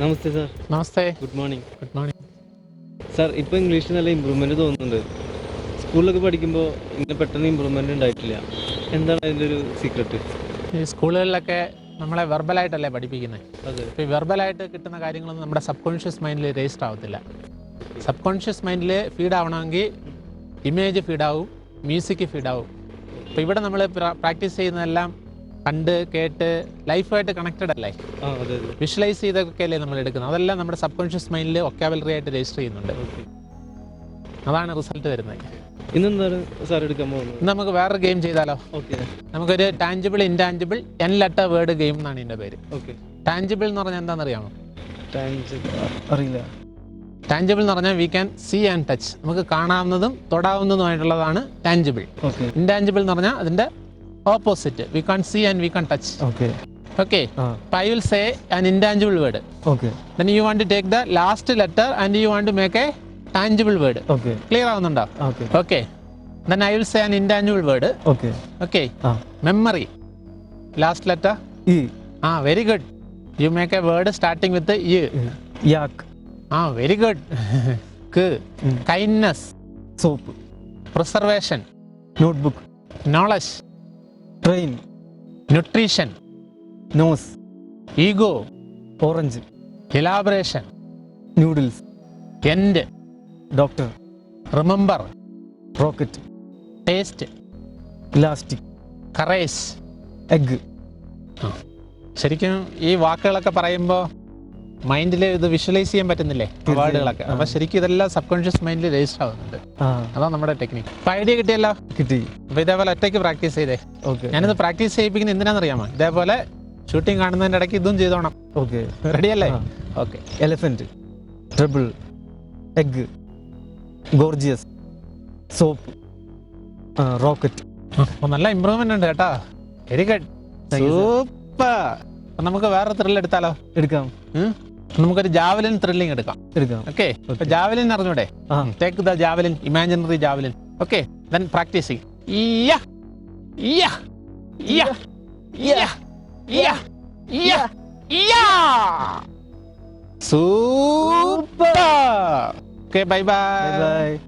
നമസ്തേ sir. നമസ്തേ. Good morning good morning sir ഇപ്പോൾ ഇംഗ്ലീഷിൽ നല്ല ഇമ്പ്രൂവ്മെന്റ് തോന്നുന്നുണ്ട്. സ്കൂളിലൊക്കെ പഠിക്കുമ്പോൾ ഇങ്ങനെ പെട്ടെന്ന് ഇമ്പ്രൂവ്മെന്റ് ഉണ്ടായിട്ടില്ല. എന്താണ് അതിന്റെ ഒരു സീക്രട്ട് ഈ സ്കൂളുകളിലൊക്കെ നമ്മളെ വെർബലായിട്ടല്ലേ പഠിപ്പിക്കുന്നത് അപ്പോൾ ഈ വെർബലായിട്ട് കിട്ടുന്ന കാര്യങ്ങളൊന്നും നമ്മുടെ സബ് കോൺഷ്യസ് മൈൻഡിൽ രജിസ്റ്റർ ആവത്തില്ല. സബ് കോൺഷ്യസ് മൈൻഡിൽ ഫീഡ് ആവണമെങ്കിൽ ഇമേജ് ഫീഡാവും മ്യൂസിക് ഫീഡാവും അപ്പോൾ ഇവിടെ നമ്മൾ പ്രാക്ടീസ് ചെയ്യുന്നതെല്ലാം കണ്ട് കേട്ട് ലൈഫായിട്ട് കണക്റ്റഡ് അല്ലേ? വിഷ്വലൈസ് ചെയ്തൊക്കെ അല്ലേ നമ്മൾ എടുക്കുന്നത്? അതെല്ലാം നമ്മുടെ സബ് കോൺഷ്യസ് മൈൻഡിൽ ഒക്കാബലറി ആയിട്ട് രജിസ്റ്റർ ചെയ്യുന്നുണ്ട്. അതാണ് റിസൾട്ട് വരുന്നത്. ഇന്നെന്താണ് സാർ എടുക്കാൻ പോകുന്നത്? നമുക്ക് വേറൊരു ഗെയിം ചെയ്താലോ? നമുക്കൊരു tangible intangible end letter word game എന്നാണ് എന്റെ പേര്. ടാഞ്ചിബിൾ എന്ന് പറഞ്ഞാൽ എന്താണെന്നറിയാമോ? അറിയില്ല. ടാഞ്ചിബിൾ എന്ന് പറഞ്ഞാൽ we can see and touch നമുക്ക് കാണാവുന്നതും തൊടാവുന്നതുമായിട്ടുള്ളതാണ് ടാഞ്ചിബിൾ ഇൻടാഞ്ചിബിൾ എന്ന് പറഞ്ഞാൽ അതിന്റെ opposite we can't see and we can't touch okay okay ah. I will say an intangible word okay then you want to take the last letter and you want to make a tangible word okay clear ആവുന്നുണ്ടോ? Okay okay then I will say an intangible word okay okay ah. Memory last letter E ah very good you make a word starting with U yak ah very good ക് kindness soap preservation notebook knowledge train nutrition news ego orange elaboration noodles എന്റെ doctor remember rocket taste elastic caress egg ശരിക്കും ഈ വാക്കുകളൊക്കെ പറയുമ്പോൾ മൈൻഡിൽ ഇത് visualise ചെയ്യാൻ പറ്റുന്നില്ലേ അവാർഡുകളൊക്കെ? അപ്പൊ ശരിക്കും ഇതെല്ലാം സബ് കോൺഷ്യസ് മൈൻഡിൽ രജിസ്റ്റർ ആവുന്നുണ്ട്. അതാ അതാണ് നമ്മുടെ ടെക്നിക്ക്. അപ്പൊ ഐഡിയ കിട്ടിയല്ലോ? കിട്ടി. അപ്പൊ ഇതേപോലെ ഒറ്റയ്ക്ക് പ്രാക്ടീസ് ചെയ്തേ. ഓക്കെ. ഞാനിത് പ്രാക്ടീസ് ചെയ്യിപ്പിക്കുന്നത് എന്തിനാണെന്നറിയാമോ? ഇതേപോലെ ഷൂട്ടിംഗ് കാണുന്നതിന്റെ ഇടയ്ക്ക് ഇതും ചെയ്തോണം. ഓക്കെ. റെഡി അല്ലേ. Okay. Elephant terrible egg gorgeous soap rocket നല്ല ഇമ്പ്രൂവ്മെന്റ് ഉണ്ട് കേട്ടോ. Very good. സൂപ്പർ നമുക്ക് വേറെ ത്രില്ല് എടുത്താലോ? എടുക്കാം? നമുക്കൊരു ജാവലിൻ ത്രില്ലിംഗ് എടുക്കാം. എടുക്കാം. ഓക്കെ ജാവലിൻ അറിഞ്ഞൂടെ? Take the javelin imaginary javelin okay then practice super okay bye bye bye